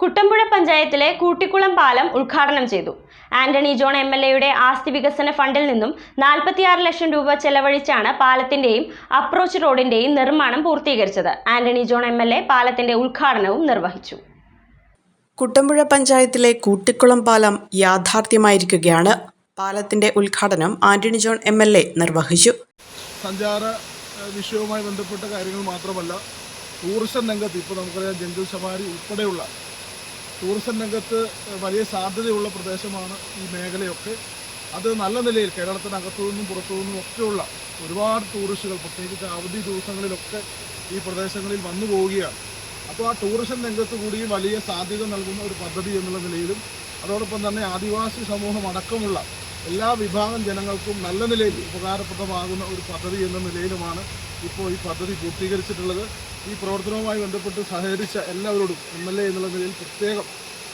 കുട്ടമ്പുഴ പഞ്ചായത്തിലെ കൂട്ടിക്കുളം പാലം ഉദ്ഘാടനം ചെയ്തു. ആന്റണി ജോൺ എം എൽ എയുടെ ആസ്തി വികസന ഫണ്ടിൽ നിന്നും നാൽപ്പത്തിയാറ് ലക്ഷം രൂപ ചെലവഴിച്ചാണ് പാലത്തിന്റെയും അപ്രോച്ച് റോഡിന്റെയും നിർമ്മാണം പൂർത്തീകരിച്ചത്. Antony John M L A പാലത്തിന്റെ ഉദ്ഘാടനവും നിർവഹിച്ചു. കുട്ടമ്പുഴ പഞ്ചായത്തിലെ കൂട്ടിക്കുളം പാലം യാഥാർത്ഥ്യമായിരിക്കുകയാണ്. പാലത്തിന്റെ ഉദ്ഘാടനം Antony John M L A നിർവഹിച്ചു. സഞ്ചാര വിഷയവുമായി ബന്ധപ്പെട്ട കാര്യങ്ങൾ മാത്രമല്ല ടൂറിസം രംഗത്ത് ഇപ്പോൾ നമുക്കറിയാം ജംഗിൾ സഫാരി ഉൾപ്പെടെയുള്ള ടൂറിസം രംഗത്ത് വലിയ സാധ്യതയുള്ള പ്രദേശമാണ് ഈ മേഖലയൊക്കെ. അത് നല്ല നിലയിൽ കേരളത്തിനകത്തു നിന്നും പുറത്തു നിന്നും ഒക്കെയുള്ള ഒരുപാട് ടൂറിസ്റ്റുകൾ പ്രത്യേകിച്ച് അവധി ദിവസങ്ങളിലൊക്കെ ഈ പ്രദേശങ്ങളിൽ വന്നു പോവുകയാണ്. അപ്പോൾ ആ ടൂറിസം രംഗത്ത് കൂടി വലിയ സാധ്യത നൽകുന്ന ഒരു പദ്ധതി എന്നുള്ള നിലയിലും അതോടൊപ്പം തന്നെ ആദിവാസി സമൂഹം അടക്കമുള്ള എല്ലാ വിഭാഗം ജനങ്ങൾക്കും നല്ല നിലയിൽ ഉപകാരപ്രദമാകുന്ന ഒരു പദ്ധതി എന്ന നിലയിലുമാണ് ഇപ്പോൾ ഈ പദ്ധതി പൂർത്തീകരിച്ചിട്ടുള്ളത്. ഈ പ്രവർത്തനവുമായി ബന്ധപ്പെട്ട് സഹകരിച്ച എല്ലാവരോടും എം എൽ എ എന്നുള്ള നിലയിൽ പ്രത്യേകം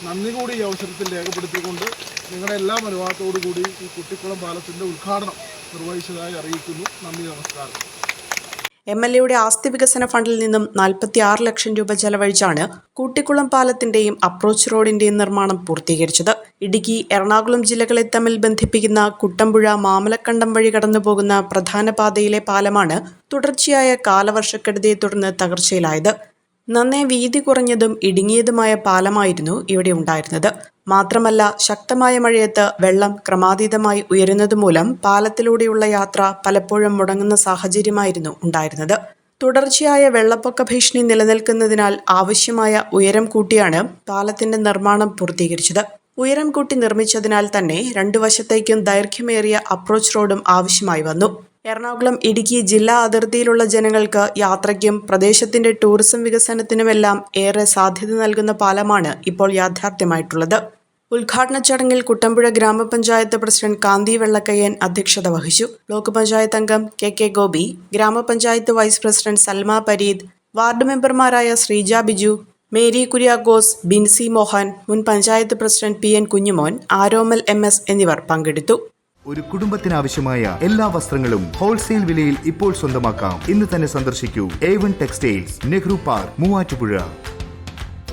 നന്ദി കൂടി ഈ അവസരത്തിൽ രേഖപ്പെടുത്തിക്കൊണ്ട് നിങ്ങളുടെ എല്ലാ അനുവാദത്തോടു കൂടി ഈ കുട്ടിക്കുളം പാലത്തിന്റെ ഉദ്ഘാടനം നിർവഹിച്ചതായി അറിയിക്കുന്നു. നന്ദി നമസ്കാരം. എം എൽ എയുടെ ആസ്തി വികസന ഫണ്ടിൽ നിന്നും നാൽപ്പത്തി ആറ് ലക്ഷം രൂപ ചെലവഴിച്ചാണ് കൂട്ടിക്കുളം പാലത്തിന്റെയും അപ്രോച്ച് റോഡിന്റെയും നിർമ്മാണം പൂർത്തീകരിച്ചത്. ഇടുക്കി എറണാകുളം ജില്ലകളെ തമ്മിൽ ബന്ധിപ്പിക്കുന്ന കുട്ടമ്പുഴ മാമലക്കണ്ടം വഴി കടന്നുപോകുന്ന പ്രധാന പാതയിലെ പാലമാണ് തുടർച്ചയായ കാലവർഷക്കെടുതിയെ തുടർന്ന് തകർച്ചയിലായത്. നന്നേ വീതി കുറഞ്ഞതും ഇടുങ്ങിയതുമായ പാലമായിരുന്നു ഇവിടെ ഉണ്ടായിരുന്നത്. മാത്രമല്ല ശക്തമായ മഴയത്ത് വെള്ളം ക്രമാതീതമായി ഉയരുന്നതുമൂലം പാലത്തിലൂടെയുള്ള യാത്ര പലപ്പോഴും മുടങ്ങുന്ന സാഹചര്യമായിരുന്നു ഉണ്ടായിരുന്നത്. തുടർച്ചയായ വെള്ളപ്പൊക്ക ഭീഷണി നിലനിൽക്കുന്നതിനാൽ ആവശ്യമായ ഉയരം കൂട്ടിയാണ് പാലത്തിന്റെ നിർമ്മാണം പൂർത്തീകരിച്ചത്. ഉയരം കൂട്ടി നിർമ്മിച്ചതിനാൽ തന്നെ രണ്ടു വശത്തേക്കും ദൈർഘ്യമേറിയ അപ്രോച്ച് റോഡും ആവശ്യമായി വന്നു. എറണാകുളം ഇടുക്കി ജില്ലാ അതിർത്തിയിലുള്ള ജനങ്ങൾക്ക് യാത്രയ്ക്കും പ്രദേശത്തിന്റെ ടൂറിസം വികസനത്തിനുമെല്ലാം ഏറെ സാധ്യത നൽകുന്ന പാലമാണ് ഇപ്പോൾ യാഥാർത്ഥ്യമായിട്ടുള്ളത്. ഉദ്ഘാടന ചടങ്ങിൽ കുട്ടമ്പുഴ ഗ്രാമപഞ്ചായത്ത് പ്രസിഡന്റ് കാന്തി വെള്ളക്കയ്യൻ അധ്യക്ഷത വഹിച്ചു. ബ്ലോക്ക് പഞ്ചായത്ത് അംഗം കെ കെ ഗോപി ഗ്രാമപഞ്ചായത്ത് vice president Salma Pareed ward മെമ്പർമാരായ ശ്രീജ ബിജു മേരി കുര്യാക്കോസ് ബിൻസി മോഹൻ മുൻ panchayat president P N Kunjumon Aromal M S എന്നിവർ പങ്കെടുത്തു. ഒരു കുടുംബത്തിനാവശ്യമായ എല്ലാ വസ്ത്രങ്ങളും ഹോൾസെയിൽ വിലയിൽ ഇപ്പോൾ സ്വന്തമാക്കാം. ഇന്ന് തന്നെ സന്ദർശിക്കൂ. A one textiles Nehru park Muvattupuzha.